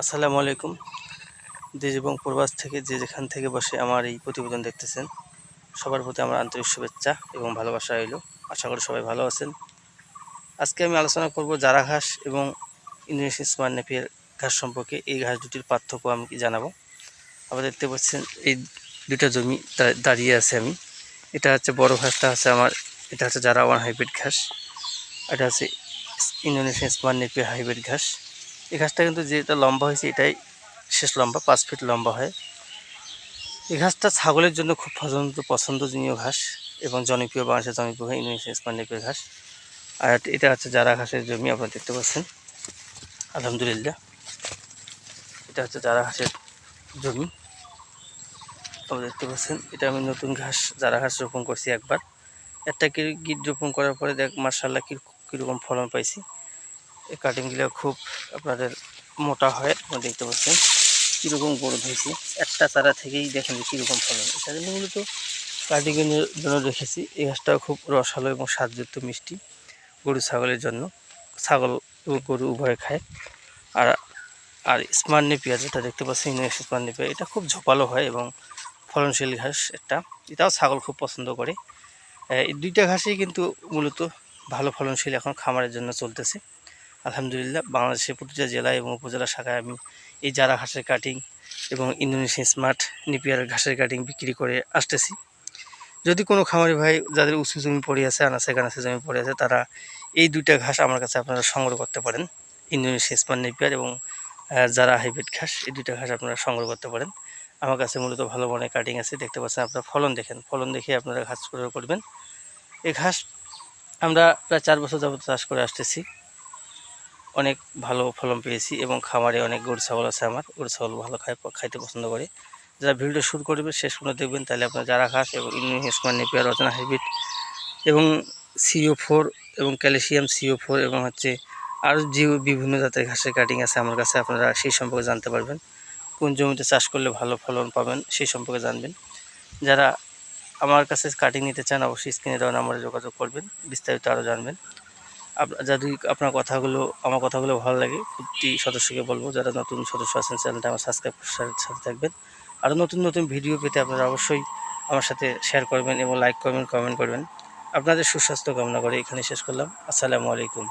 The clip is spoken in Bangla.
আসসালামু আলাইকুম। দেশ এবং প্রবাস থেকে যে যেখান থেকে বসে আমার এই প্রতিবেদন দেখতেছেন, সবার প্রতি আমার আন্তরিক শুভেচ্ছা এবং ভালোবাসা রইল। আশা করি সবাই ভালো আছেন। আজকে আমি আলোচনা করব জারা ঘাস এবং ইন্দোনেশিয়ান স্মার্ট নেপিয়ার ঘাস সম্পর্কে। এই ঘাস দুটির পার্থক্য আমি কি জানাব? আবার দেখতে পাচ্ছেন, এই দুটা জমি দাঁড়িয়ে আছে আমি। এটা হচ্ছে বড় ঘাসটা আছে আমার, এটা হচ্ছে জারা ওয়ান হাইব্রিড ঘাস। এটা হচ্ছে ইন্দোনেশিয়ান স্মার্ট নেপিয়ার হাইব্রিড ঘাস। এই ঘাসটা কিন্তু যেটা লম্বা হয়েছে, এটাই শেষ লম্বা, পাঁচ ফিট লম্বা হয়। এই ঘাসটা ছাগলের জন্য খুব পছন্দ, পছন্দনীয় ঘাস এবং জনপ্রিয় বাংলাদেশের জনপ্রিয় ঘাস, ইন্দোনেশিয়ান স্পান্ডিকের ঘাস। আর এটা হচ্ছে জারা ঘাসের জমি আপনারা দেখতে পাচ্ছেন, আলহামদুলিল্লাহ। এটা হচ্ছে জারা ঘাসের জমি, আপনারা দেখতে পাচ্ছেন, এটা আমি নতুন ঘাস জারা ঘাস রোপণ করছি একবার। একটা গিট রোপণ করার পরে দেখ মার্শাল্লাহ কীরকম ফলন পাইছি। এই কাটিংগুলো খুব আপনাদের মোটা হয়, আপনারা দেখতে পাচ্ছেন। কীরকম গরু হয়েছে একটা চারা থেকেই দেখেন যে কীরকম ফলন। এটা কিন্তু মূলত কাটিংয়ের জন্য রেখেছি। এই ঘাসটাও খুব রসালো এবং স্বাদযুক্ত মিষ্টি গরু ছাগলের জন্য। ছাগল ও গরু উভয় খায়। আর আর স্মার্ট নেপিয়া যেটা দেখতে পাচ্ছি ইংলিশ স্মার্ট নেপিয়া এটা খুব ঝোপালো হয় এবং ফলনশীল ঘাস একটা। এটাও ছাগল খুব পছন্দ করে। এই দুইটা ঘাসই কিন্তু মূলত ভালো ফলনশীল এখন খামারের জন্য চলতেছে। আলহামদুলিল্লাহ, বাংলাদেশের প্রতিটা জেলা এবং উপজেলা শাখায় আমি এই জারা ঘাসের কাটিং এবং ইন্দোনেশিয়ান স্মার্ট নিপিয়ার ঘাসের কাটিং বিক্রি করে আসতেছি। যদি কোনো খামারি ভাই যাদের উঁচু জমি পড়ে আছে, আনাচে কানাচে জমি পড়ে আছে, তারা এই দুইটা ঘাস আমার কাছে আপনারা সংগ্রহ করতে পারেন। ইন্দোনেশিয়ান স্মার্ট নিপিয়ার এবং যারা হাইব্রিড ঘাস, এই দুইটা ঘাস আপনারা সংগ্রহ করতে পারেন। আমার কাছে মূলত ভালো মানের কাটিং আছে, দেখতে পাচ্ছেন আপনারা ফলন দেখেন। ফলন দেখে আপনারা ঘাস করবেন। এই ঘাস আমরা প্রায় চার বছর যাবত চাষ করে আসতেছি। অনেক ভালো ফলন পেয়েছি এবং খামারে অনেক গরু ছাগল আছে আমার। গরু ছাগল ভালো খায়, খাইতে পছন্দ করে। যারা ভিডিওটা শুরু করবে, শেষ পর্যন্ত দেখবেন, তাহলে আপনার যারা ঘাস এবং ইংলিশমান নেপিয়ার রচনা হাইব্রিড এবং সিও ফোর এবং ক্যালসিয়াম সিও ফোর এবং হচ্ছে আরও যে বিভিন্ন জাতের ঘাসের কাটিং আছে আমার কাছে, আপনারা সেই সম্পর্কে জানতে পারবেন। কোন জমিতে চাষ করলে ভালো ফলন পাবেন, সেই সম্পর্কে জানবেন। যারা আমার কাছে কাটিং নিতে চান, অবশ্যই স্ক্রিনে দেওয়া নাম্বারে যোগাযোগ করবেন, বিস্তারিত আরও জানবেন। যদি আপনার কথাগুলো, আমার কথাগুলো ভালো লাগে, প্রতি সদস্যকে বলব, যারা নতুন সদস্য আছেন, চ্যানেলটা আমার সাবস্ক্রাইব সাথে থাকবেন। আরও নতুন নতুন ভিডিও পেতে আপনারা অবশ্যই আমার সাথে শেয়ার করবেন এবং লাইক করবেন কমেন্ট করবেন। আপনাদের সুস্বাস্থ্য কামনা করে এখানে শেষ করলাম। আসসালামু আলাইকুম।